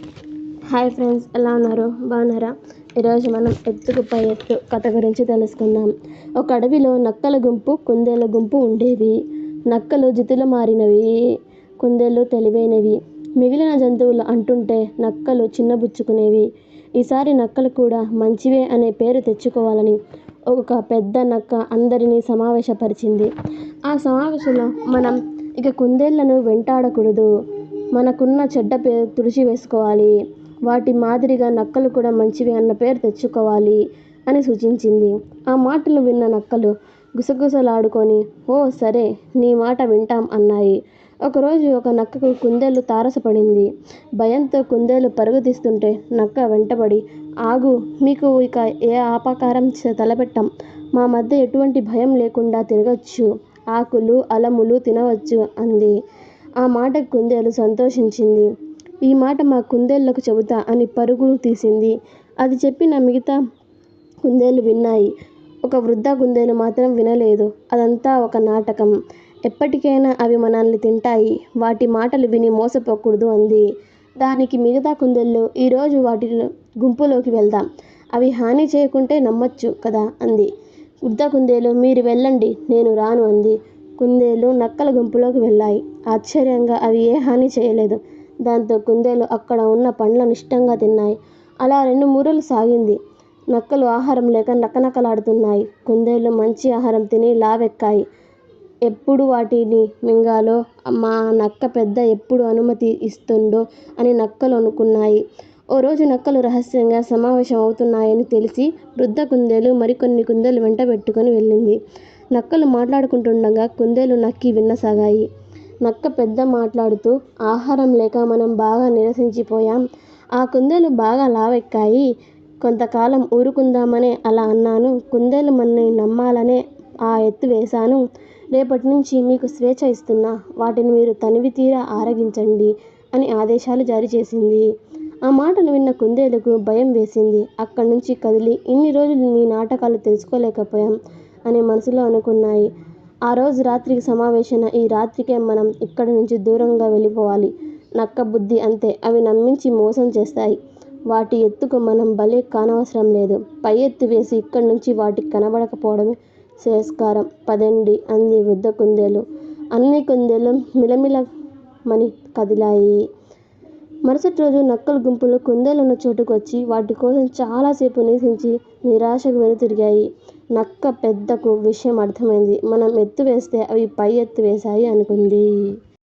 Hi friends ఎలా ఉన్నారు? బాగున్నారా? ఈరోజు మనం ఎత్తుకు పై ఎత్తు కథ గురించి తెలుసుకుందాం. ఒక అడవిలో నక్కల గుంపు కుందేల గుంపు ఉండేవి. నక్కలు జితులు మారినవి కుందేళ్ళు తెలివైనవి. మిగిలిన జంతువులు అంటుంటే నక్కలు చిన్నబుచ్చుకునేవి. ఈసారి నక్కలు కూడా మంచివే అనే పేరు తెచ్చుకోవాలని ఒక పెద్ద నక్క అందరినీ సమావేశపరిచింది. ఆ సమావేశంలో మనం ఇక కుందేళ్ళను వెంటాడకూడదు. మనకున్న చెడ్డ పేరు తుడిచి వేసుకోవాలి. వాటి మాదిరిగా నక్కలు కూడా మంచివి అన్న పేరు తెచ్చుకోవాలి అని సూచించింది. ఆ మాటలు విన్న నక్కలు గుసగుసలాడుకొని ఓ సరే నీ మాట వింటాం అన్నాయి. ఒకరోజు ఒక నక్కకు కుందేలు తారసపడింది. భయంతో కుందేలు పరుగు తీస్తుంటే నక్క వెంటబడి ఆగు మీకు ఇక ఏ ఆపకారం తలపెట్టాం. మా మధ్య ఎటువంటి భయం లేకుండా తిరగచ్చు. ఆకులు అలములు తినవచ్చు అంది. ఆ మాటకు కుందేలు సంతోషించింది. ఈ మాట మా కుందేళ్ళకు చెబుతా అని పరుగులు తీసింది. అది చెప్పిన మిగతా కుందేళ్ళు విన్నాయి. ఒక వృద్ధ కుందేలు మాత్రం వినలేదు. అదంతా ఒక నాటకం. ఎప్పటికైనా అవి మనల్ని తింటాయి. వాటి మాటలు విని మోసపోకూడదు అంది. దానికి మిగతా కుందేళ్ళు ఈరోజు వాటి గుంపులోకి వెళ్దాం. అవి హాని చేయకుంటే నమ్మచ్చు కదా అంది. వృద్ధ కుందేలు మీరు వెళ్ళండి. నేను రాను అంది. కుందేలు నక్కల గుంపులోకి వెళ్ళాయి. ఆశ్చర్యంగా అవి ఏ హాని చేయలేదు. దాంతో కుందేలు అక్కడ ఉన్న పండ్లను ఇష్టంగా తిన్నాయి. అలా రెండు మూరలు సాగింది. నక్కలు ఆహారం లేక నకనకలాడుతున్నాయి. కుందేళ్ళు మంచి ఆహారం తిని లావెక్కాయి. ఎప్పుడు వాటిని మింగాలో మా నక్క పెద్ద ఎప్పుడు అనుమతి ఇస్తుండో అని నక్కలు అనుకున్నాయి. ఓ రోజు నక్కలు రహస్యంగా సమావేశం అవుతున్నాయని తెలిసి వృద్ధ కుందేలు మరికొన్ని కుందేలు వెంటబెట్టుకుని వెళ్ళింది. నక్కలు మాట్లాడుకుంటుండగా కుందేలు నక్కి విన్నసాగాయి. నక్క పెద్ద మాట్లాడుతూ ఆహారం లేక మనం బాగా నిరసించిపోయాం. ఆ కుందేలు బాగా లావెక్కాయి. కొంతకాలం ఊరుకుందామనే అలా అన్నాను. కుందేలు మన్ని నమ్మాలనే ఆ ఎత్తు వేశాను. రేపటి నుంచి మీకు స్వేచ్ఛ ఇస్తున్నా. వాటిని మీరు తనివి తీరా ఆరగించండి అని ఆదేశాలు జారీ చేసింది. ఆ మాటలు విన్న కుందేలుకు భయం వేసింది. అక్కడి నుంచి కదిలి ఇన్ని రోజులు నీ నాటకాలు తెలుసుకోలేకపోయాం. అని మనసులో అనుకున్నాయి. ఆ రోజు రాత్రికి సమావేశమైన ఈ రాత్రికే మనం ఇక్కడి నుంచి దూరంగా వెళ్ళిపోవాలి. నక్క బుద్ధి అంతే. అవి నమ్మించి మోసం చేస్తాయి. వాటి ఎత్తుకు మనం బలి కానవసరం లేదు. పై ఎత్తు వేసి ఇక్కడి నుంచి వాటికి కనబడకపోవడమే శ్రేయస్కారం పదండి అంది వృద్ధ కుందేలు. అన్ని కుందేలు మిలమిలమని కదిలాయి. మరుసటి రోజు నక్కల గుంపులు కుందేలున్న చోటుకు వచ్చి వాటి కోసం చాలాసేపు నివసించి నిరాశకు వెనుతిరిగాయి నక్క పెద్దకు విషయం అర్థమైంది. మనం ఎత్తు వేస్తే అవి పై ఎత్తు వేశాయి అనుకుంది.